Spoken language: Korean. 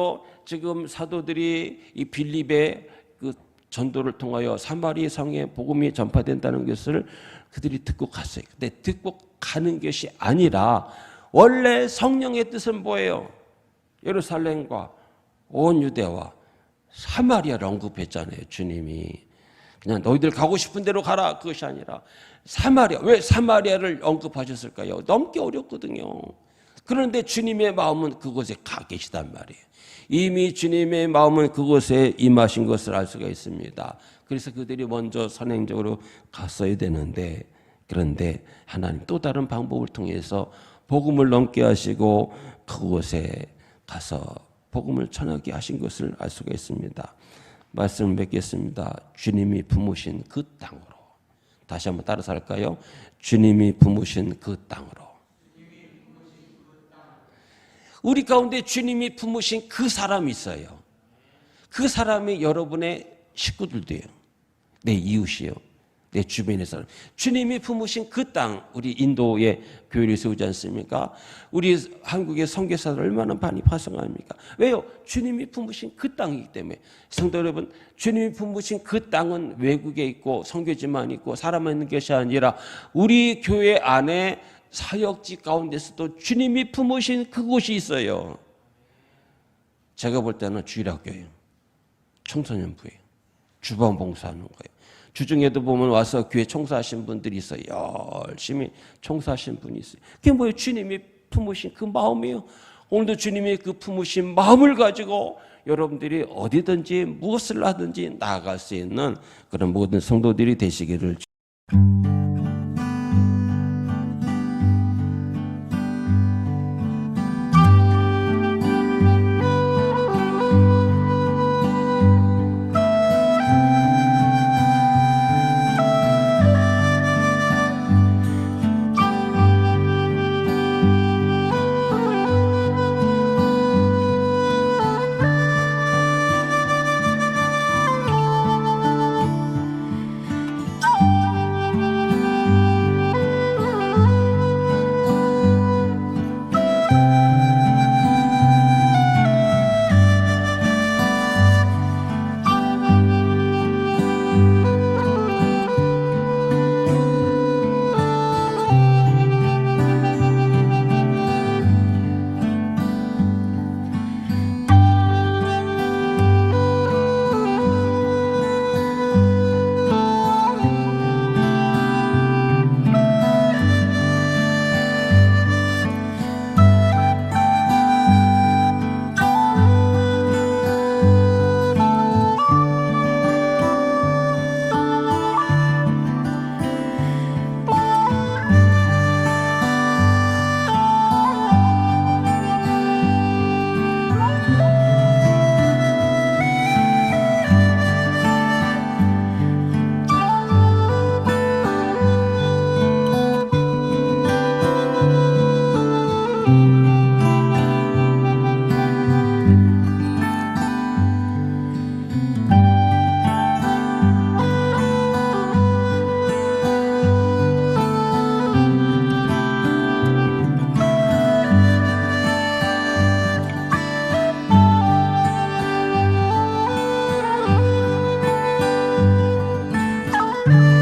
그래서 지금 사도들이 이 빌립의 그 전도를 통하여 사마리 성에 복음이 전파된다는 것을 그들이 듣고 갔어요. 근데 듣고 가는 것이 아니라 원래 성령의 뜻은 뭐예요? 예루살렘과 온 유대와 사마리아를 언급했잖아요. 주님이 그냥 너희들 가고 싶은 대로 가라 그것이 아니라 사마리아 왜 사마리아를 언급하셨을까요? 넘기 어렵거든요. 그런데 주님의 마음은 그곳에 가 계시단 말이에요. 이미 주님의 마음은 그곳에 임하신 것을 알 수가 있습니다. 그래서 그들이 먼저 선행적으로 갔어야 되는데 그런데 하나님 또 다른 방법을 통해서 복음을 넘게 하시고 그곳에 가서 복음을 전하게 하신 것을 알 수가 있습니다. 말씀을 맺겠습니다. 주님이 품으신 그 땅으로 다시 한번 따라서 할까요? 주님이 품으신 그 땅으로 우리 가운데 주님이 품으신 그 사람이 있어요. 그 사람이 여러분의 식구들도요. 내 이웃이요. 내 주변의 사람. 주님이 품으신 그 땅, 우리 인도의 교회를 세우지 않습니까? 우리 한국의 선교사들 얼마나 많이 파송합니까? 왜요? 주님이 품으신 그 땅이기 때문에. 성도 여러분, 주님이 품으신 그 땅은 외국에 있고 선교지만 있고 사람만 있는 것이 아니라 우리 교회 안에 사역지 가운데서도 주님이 품으신 그곳이 있어요. 제가 볼 때는 주일학교예요. 청소년부예요. 주방 봉사하는 거예요. 주중에도 보면 와서 교회 청소하신 분들이 있어요. 열심히 청소하신 분이 있어요. 그게 뭐예요? 주님이 품으신 그 마음이에요. 오늘도 주님이 그 품으신 마음을 가지고 여러분들이 어디든지 무엇을 하든지 나아갈 수 있는 그런 모든 성도들이 되시기를 Música